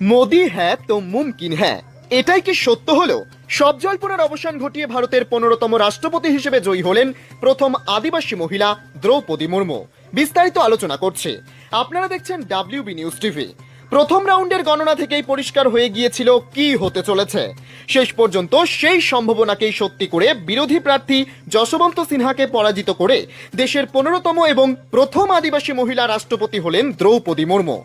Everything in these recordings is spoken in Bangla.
মোদি হ্যাঁ তো মুমকিন হ্যাঁ। এটাই কি সত্য হলো? সব জল্পনার অবসান ঘটিয়ে ভারতের পনেরোতম রাষ্ট্রপতি হিসেবে জয়ী হলেন প্রথম আদিবাসী মহিলা দ্রৌপদী মুর্মু। বিস্তারিত আলোচনা করছে। আপনারা দেখছেন ডাব্লিউবি নিউজ টিভি প্রথম রাউন্ডের গণনা থেকেই পরিষ্কার হয়ে গিয়েছিল কি হতে চলেছে। শেষ পর্যন্ত সেই সম্ভাবনাকেই সত্যি করে বিরোধী প্রার্থী যশবন্ত সিনহাকে পরাজিত করে দেশের পনেরোতম এবং প্রথম আদিবাসী মহিলা রাষ্ট্রপতি হলেন দ্রৌপদী মুর্মু।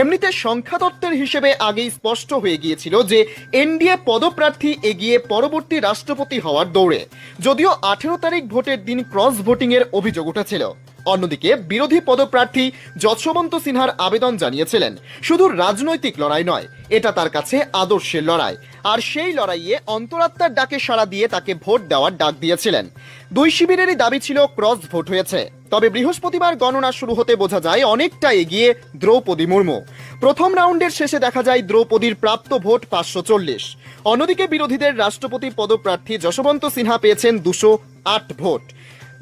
এমনিতে সংখ্যাতত্ত্বের হিসেবে আগেই স্পষ্ট হয়ে গিয়েছিল যে এনডিএ পদপ্রার্থী এগিয়ে পরবর্তী রাষ্ট্রপতি হওয়ার দৌড়ে। যদিও আঠেরো তারিখ ভোটের দিন ক্রস ভোটিং এর অভিযোগ উঠেছিল। অন্যদিকে বিরোধী পদপ্রার্থী যশবন্ত সিনহার আবেদন জানিয়েছিলেন, শুধু রাজনৈতিক লড়াই নয়, এটা তার কাছে আদর্শের লড়াই। আর সেই লড়াইয়ে অন্তরাত্মার ডাকে সাড়া দিয়ে তাকে ভোট দেওয়ার ডাক দিয়েছিলেন। দুই শিবিরেরই দাবি ছিল ক্রস ভোট হয়েছে। তবে বৃহস্পতিবার গণনা শুরু হতে বোঝা যায় অনেকটা এগিয়ে দ্রৌপদী মুর্মু। প্রথম রাউন্ডের শেষে দেখা যায় দ্রৌপদীর প্রাপ্ত ভোট পাঁচশো চল্লিশ। অন্যদিকে বিরোধীদের রাষ্ট্রপতি পদপ্রার্থী যশবন্ত সিনহা পেয়েছেন দুশো আট ভোট।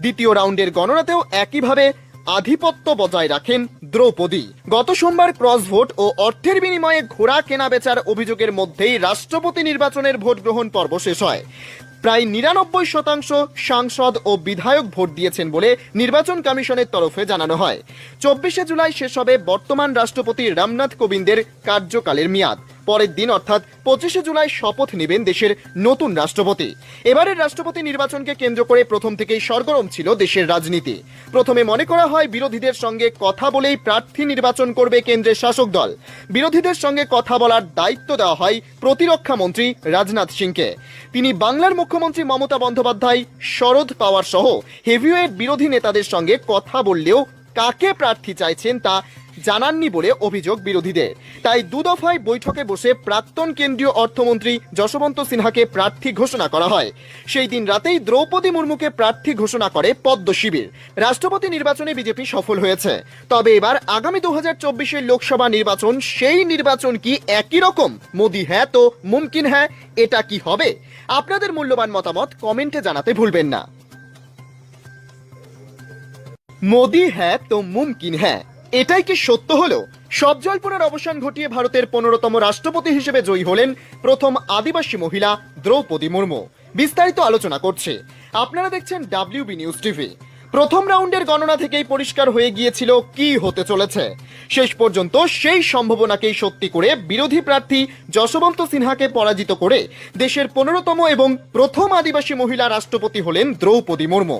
দ্বিতীয় রাউন্ডের গণনাতেও একইভাবে আধিপত্য বজায় রাখেন দ্রৌপদী। গত সোমবার ক্রস ভোট ও অর্থের বিনিময়ে ঘোড়া কেনা বেচার অভিযোগের মধ্যেই রাষ্ট্রপতি নির্বাচনের ভোট গ্রহণ পর্ব শেষ হয়। প্রায় নিরানব্বই শতাংশ সাংসদ ও বিধায়ক ভোট দিয়েছেন বলে নির্বাচন কমিশনের তরফে জানানো হয়। চব্বিশে জুলাই শেষ হবে বর্তমান রাষ্ট্রপতি রামনাথ কোবিন্দের কার্যকালের মেয়াদ। পরের দিন অর্থাৎ পঁচিশে জুলাই শপথ নেবেন দেশের নতুন রাষ্ট্রপতি। এবারের রাষ্ট্রপতি নির্বাচনকে কেন্দ্র করে প্রথম থেকেই সরগরম ছিল দেশের রাজনীতি। প্রথমে মনে করা হয় বিরোধীদের সঙ্গে কথা বলেই প্রার্থী নির্বাচন করবে কেন্দ্রের শাসক দল। বিরোধীদের সঙ্গে কথা বলার দায়িত্ব দেওয়া হয় প্রতিরক্ষা মন্ত্রী রাজনাথ সিংকে। তিনি বাংলার মুখ্যমন্ত্রী মমতা বন্দ্যোপাধ্যায়, শরদ পাওয়ার সহ হেভিওয়েট বিরোধী নেতাদের সঙ্গে কথা বললেও কাকে প্রার্থী চাইছেন তা জানাননি বলে অভিযোগ বিরোধীদের। তাই দুদফায় বৈঠকে বসে প্রাক্তন কেন্দ্রীয় অর্থমন্ত্রী যশবন্ত সিনহাকে প্রার্থী ঘোষণা করা হয়। সেই দিন রাতেই দ্রৌপদী মুর্মুকে প্রার্থী ঘোষণা করে পদ্ম শিবির। রাষ্ট্রপতি নির্বাচনে বিজেপি সফল হয়েছে। তবে এবার আগামী দু হাজার লোকসভা নির্বাচন, সেই নির্বাচন কি একই রকম? মোদি হ্যাঁ তো মুমকিন হ্যাঁ এটা কি হবে? আপনাদের মূল্যবান মতামত কমেন্টে জানাতে ভুলবেন না। মোদি হ্যাঁ তো মুমকিন হ্যাঁ। এটাই কি সত্য হলো? সব জল্পনার অবসান ঘটিয়ে ভারতের পনেরোতম রাষ্ট্রপতি হিসেবে জয়ী হলেন প্রথম আদিবাসী মহিলা দ্রৌপদী মুর্মু। বিস্তারিত আলোচনা করছে। আপনারা দেখছেন ডাব্লিউবি নিউজ টিভি প্রথম রাউন্ডের গণনা থেকেই পরিষ্কার হয়ে গিয়েছিল কি হতে চলেছে। শেষ পর্যন্ত সেই সম্ভাবনাকেই সত্যি করে বিরোধী প্রার্থী যশবন্ত সিনহাকে পরাজিত করে দেশের পনেরোতম এবং প্রথম আদিবাসী মহিলা রাষ্ট্রপতি হলেন দ্রৌপদী মুর্মু।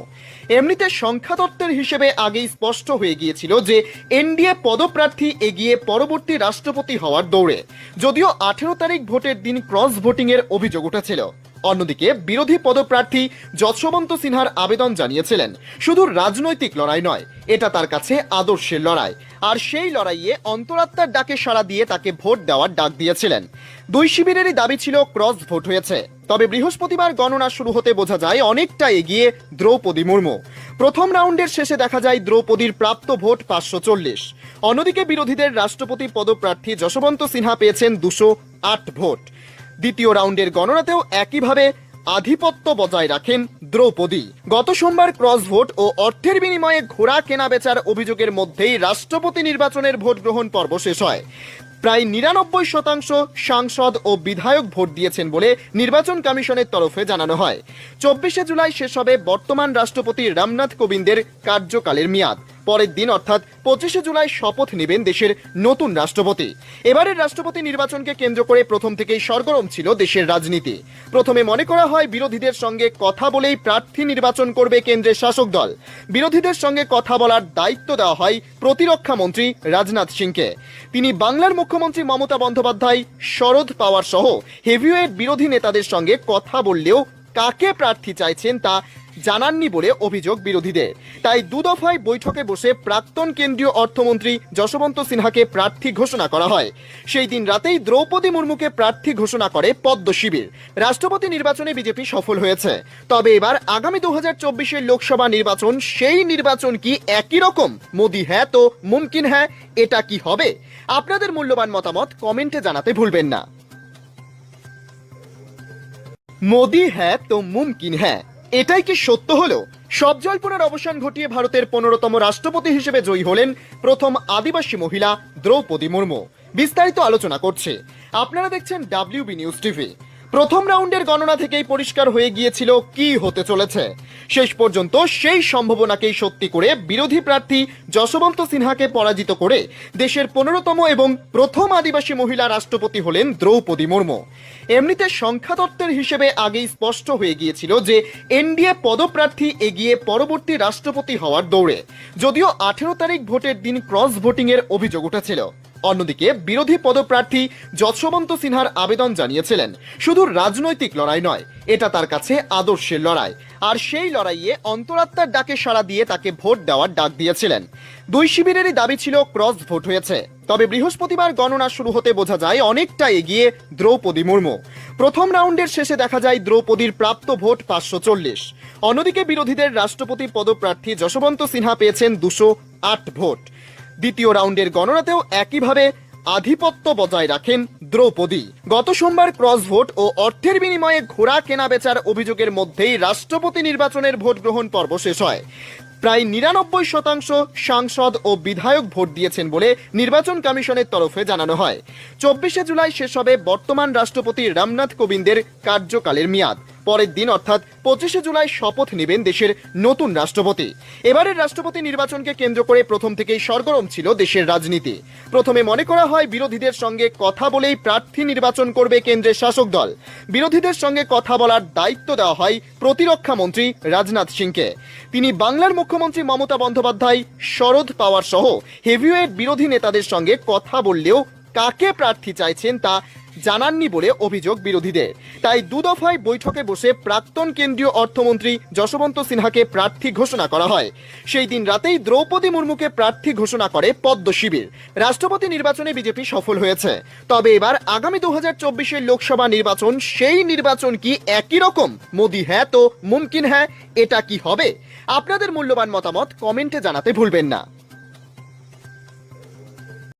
এমনিতে সংখ্যাতত্ত্বের হিসেবে আগেই স্পষ্ট হয়ে গিয়েছিল যে এনডিএ পদপ্রার্থী এগিয়ে পরবর্তী রাষ্ট্রপতি হওয়ার দৌড়ে। যদিও আঠেরো তারিখ ভোটের দিন ক্রস ভোটিং এর অভিযোগ উঠেছিল। অন্যদিকে বিরোধী পদপ্রার্থী যশবন্ত সিনহার আবেদন জানিয়েছিলেন, শুধু রাজনৈতিক লড়াই নয়, এটা তার কাছে আদর্শের লড়াই। আর সেই লড়াইয়ে অন্তরাত্মার ডাকে সাড়া দিয়ে তাকে ভোট দেওয়ার ডাক দিয়েছিলেন। দুই শিবিরেরই দাবি ছিল ক্রস ভোট হয়েছে। তবে বৃহস্পতিবার গণনা শুরু হতে বোঝা যায় অনেকটা এগিয়ে দ্রৌপদী মুর্মু। প্রথম রাউন্ডের শেষে দেখা যায় দ্রৌপদীর প্রাপ্ত ভোট পাঁচশো চল্লিশ। অন্যদিকে বিরোধীদের রাষ্ট্রপতি পদপ্রার্থী যশবন্ত সিনহা পেয়েছেন দুশো আট ভোট। দ্বিতীয় রাউন্ডের গণনাতেও একইভাবে আধিপত্য বজায় রাখেন দ্রৌপদী। গত সোমবার ক্রস ভোট ও অর্থের বিনিময়ে ঘোড়া কেনা বেচার অভিযোগের মধ্যেই রাষ্ট্রপতি নির্বাচনের ভোট গ্রহণ পর্ব শেষ হয়। প্রায় নিরানব্বই শতাংশ সাংসদ ও বিধায়ক ভোট দিয়েছেন বলে নির্বাচন কমিশনের তরফে জানানো হয়। চব্বিশে জুলাই শেষ হবে বর্তমান রাষ্ট্রপতি রামনাথ কোবিন্দের কার্যকালের মেয়াদ। পরের দিন অর্থাৎ পঁচিশে জুলাই শপথ নেবেন দেশের নতুন রাষ্ট্রপতি। এবারের রাষ্ট্রপতি নির্বাচনকে কেন্দ্র করে প্রথম থেকেই সরগরম ছিল দেশের রাজনীতি। প্রথমে মনে করা হয় বিরোধীদের সঙ্গে কথা বলেই প্রার্থী নির্বাচন করবে কেন্দ্রের শাসক দল। বিরোধীদের সঙ্গে কথা বলার দায়িত্ব দেওয়া হয় প্রতিরক্ষা মন্ত্রী রাজনাথ সিংকে। তিনি বাংলার মুখ্যমন্ত্রী মমতা বন্দ্যোপাধ্যায়, শরদ পাওয়ার সহ হেভিওয়েট বিরোধী নেতাদের সঙ্গে কথা বললেও কাকে প্রার্থী চাইছেন তা জানাননি বলে অভিযোগ বিরোধীদের। তাই দুদফায় বৈঠকে বসে প্রাক্তন কেন্দ্রীয় অর্থমন্ত্রী যশবন্ত সিনহাকে প্রার্থী ঘোষণা করা হয়। সেই দিন রাতেই দ্রৌপদী মুর্মুকে প্রার্থী ঘোষণা করে পদ্ম শিবির। রাষ্ট্রপতি নির্বাচনে বিজেপি সফল হয়েছে। তবে এবার আগামী দু হাজার লোকসভা নির্বাচন, সেই নির্বাচন কি একই রকম? মোদি হ্যাঁ তো মুমকিন হ্যাঁ এটা কি হবে? আপনাদের মূল্যবান মতামত কমেন্টে জানাতে ভুলবেন না। মোদি হ্যাঁ তো মুমকিন হ্যাঁ। এটাই কি সত্য হলো? সব জল্পনার অবসান ঘটিয়ে ভারতের পনেরোতম রাষ্ট্রপতি হিসেবে জয়ী হলেন প্রথম আদিবাসী মহিলা দ্রৌপদী মুর্মু। বিস্তারিত আলোচনা করছে। আপনারা দেখছেন ডাব্লিউবি নিউজ টিভি প্রথম রাউন্ডের গণনা থেকেই পরিষ্কার হয়ে গিয়েছিল কি হতে চলেছে। শেষ পর্যন্ত সেই সম্ভাবনাকেই সত্যি করে বিরোধী প্রার্থী যশবন্ত সিনহাকে পরাজিত করে দেশের পনেরোতম এবং প্রথম আদিবাসী মহিলা রাষ্ট্রপতি হলেন দ্রৌপদী মুর্মু। এমনিতে সংখ্যাতত্ত্বের হিসেবে আগেই স্পষ্ট হয়ে গিয়েছিল যে এনডিএ পদপ্রার্থী এগিয়ে পরবর্তী রাষ্ট্রপতি হওয়ার দৌড়ে। যদিও আঠেরো তারিখ ভোটের দিন ক্রস ভোটিং এর অভিযোগ উঠেছিল। অন্যদিকে বিরোধী পদপ্রার্থী যশবন্ত সিনহার আবেদন জানিয়েছিলেন, শুধু রাজনৈতিক লড়াই নয়, এটা তার কাছে আদর্শের লড়াই। আর সেই লড়াইয়ে অন্তরাত্মার ডাকে সাড়া দিয়ে তাকে ভোট দেওয়ার ডাক দিয়েছিলেন। দুই শিবিরেরই দাবি ছিল ক্রস ভোট হয়েছে। তবে বৃহস্পতিবার গণনা শুরু হতে বোঝা যায় অনেকটা এগিয়ে দ্রৌপদী মুর্মু। প্রথম রাউন্ডের শেষে দেখা যায় দ্রৌপদীর প্রাপ্ত ভোট পাঁচশো চল্লিশ। অন্যদিকে বিরোধীদের রাষ্ট্রপতি পদপ্রার্থী যশবন্ত সিনহা পেয়েছেন দুশো আট ভোট। দ্বিতীয় রাউন্ডের গণনাতেও একইভাবে আধিপত্য বজায় রাখেন দ্রৌপদী। গত সোমবার ক্রস ভোট ও অর্থের বিনিময়ে ঘোড়া কেনাবেচার অভিযোগের মধ্যেই রাষ্ট্রপতি নির্বাচনের ভোট গ্রহণ পর্ব শেষ হয়। প্রায় নিরানব্বই শতাংশ সাংসদ ও বিধায়ক ভোট দিয়েছেন বলে নির্বাচন কমিশনের তরফে জানানো হয়। চব্বিশে জুলাই শেষ হবে বর্তমান রাষ্ট্রপতি রামনাথ কোবিন্দের কার্যকালের মেয়াদ। পরের দিন অর্থাৎ পঁচিশে জুলাই শপথ নেবেন দেশের নতুন রাষ্ট্রপতি। এবারের রাষ্ট্রপতি নির্বাচনকে কেন্দ্র করে প্রথম থেকেই সরগরম ছিল দেশের রাজনীতি। প্রথমে মনে করা হয় বিরোধীদের সঙ্গে কথা বলেই প্রার্থী নির্বাচন করবে কেন্দ্রের শাসক দল। বিরোধীদের সঙ্গে কথা বলার দায়িত্ব দেওয়া হয় প্রতিরক্ষা মন্ত্রী রাজনাথ সিংকে। তিনি বাংলার মুখ্যমন্ত্রী মমতা বন্দ্যোপাধ্যায় শরদ পাওয়ার সহ হেভিওয়েট বিরোধী নেতাদের সঙ্গে কথা বললেও কাকে প্রার্থী চাইছেন তা জানাননি বলে অভিযোগ বিরোধীদের। তাই দু দফায় বৈঠকে বসে প্রাক্তন কেন্দ্রীয় অর্থমন্ত্রী যশবন্ত সিনহাকে প্রার্থী ঘোষণা করা হয়। সেই দিন রাতেই দ্রৌপদী মুর্মুকে প্রার্থী ঘোষণা করে পদ্ম শিবির। রাষ্ট্রপতি নির্বাচনে বিজেপি সফল হয়েছে। তবে এবার আগামী দু হাজার চব্বিশের লোকসভা নির্বাচন, সেই নির্বাচন কি একই রকম? মোদি হ্যাঁ তো মুমকিন হ্যাঁ? এটা কি হবে? আপনাদের মূল্যবান মতামত কমেন্টে জানাতে ভুলবেন না।